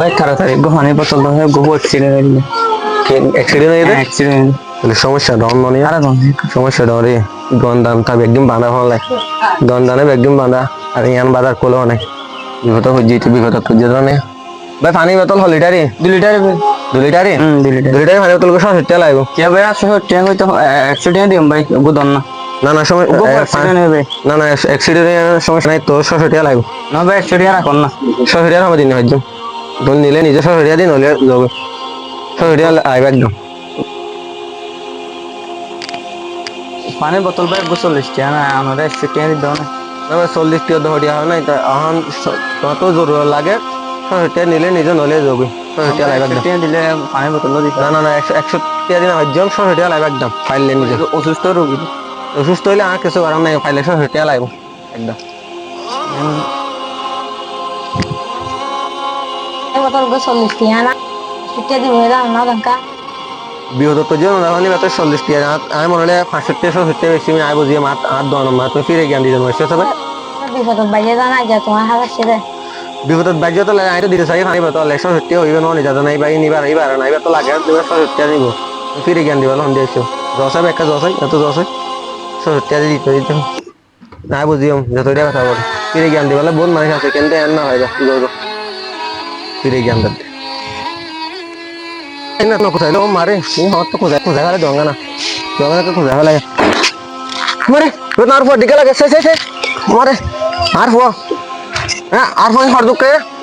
ভাই তাড়াতাড়ি গোহানি বোতল দাও গোবর অ্যাক্সিডেন্ট হইলে অ্যাক্সিডেন্ট যায় অ্যাক্সিডেন্ট সমস্যা ডন মনে আরে সমস্যা ডন রে গন্দান তা একদম বাঁধা হলে। গন্দানে একদম বাঁধা। আর ইয়ান বাজার কোলো অনেক বিপদ হজ্জিতে বিপদ খুঁজে জানে ভাই পানি বোতল হল লিটারে দু লিটার দু লিটারে হুম দু লিটার দু লিটারে পানি বোতল কে ভাই আসো ট্যাঙ্ক হইতো অ্যাক্সিডেন্ট দিম ভাই গুদন না না না সময় না সমস্যা নাই তো সব হেঁটে লাগবে না ভাই অ্যাক্সিডেন্ট রাখুন না। সব হেঁটে হবে দিন তুমি নিলে নিজে হেঁটে দিন হলে যাবে সব হেঁটে আইবে একদম পানি বোতল ভাই চল্লিশ টাকা না দাও না না ভাই চল্লিশ দিয়া হয় নাই তা আহান তত জরুর লাগে সব নিলে নিজে নলে যাবে একদম দিলে বোতল দিতে না না না একশো একশো দিন হজ্জম একদম ফাইলে নিজে। অসুস্থ রোগী অসুস্থ হইলে আর কিছু করার নাই ফাইলে হেঁটে লাগবে একদম। চল্লিশ টিয়া আমি মনে হলে বেশি আমি মাত তুমি ফিরে জ্ঞান দিয়ে দেবো সবে বিপদত বাইরে জানা যা তোমার হাজার সেরে বিপদত বাজ্য তো লাগে আমি তো দিতে চাই পানি বতল একশো সত্যি হইবে ন নিজা নাই বাই নিবার এইবার না এবার তো লাগে তুমি একশো সত্যি নিব ফিরে জ্ঞান দিবা দিয়েছ। একটা এত দিতে দিতে না বুঝিও কথা বল। ফিরে জ্ঞান দিবালে বহুত মানুষ আছে কিন্তু এর না হয় যা গো ফিরে দিতে এই না কোথায়? মারে। ও দঙ্গা না? দঙ্গা তো কোথায় গেলে? মারে আর পর দিকে লাগে। সে সে মারে, আর হ্যাঁ আর হর দুঃখে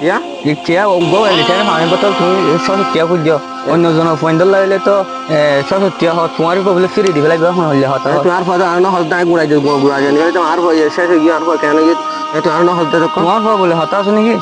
ইয়া? টিয়া গো লিটার পানি বোতল তুমি পয়েন্ট লাগলে তো টিয়া হওয়া তোমার বলে ফিরে দিবে লাগবে এখন হইলে হতো তোর পথ আর না হইতে গুড়াই গুড়া জানি হইতাম আর শেষ গিয়ে আর কয় কেন গিয়ে তোর না হইতে দোকান তোমার বলে হতা আছে নাকি?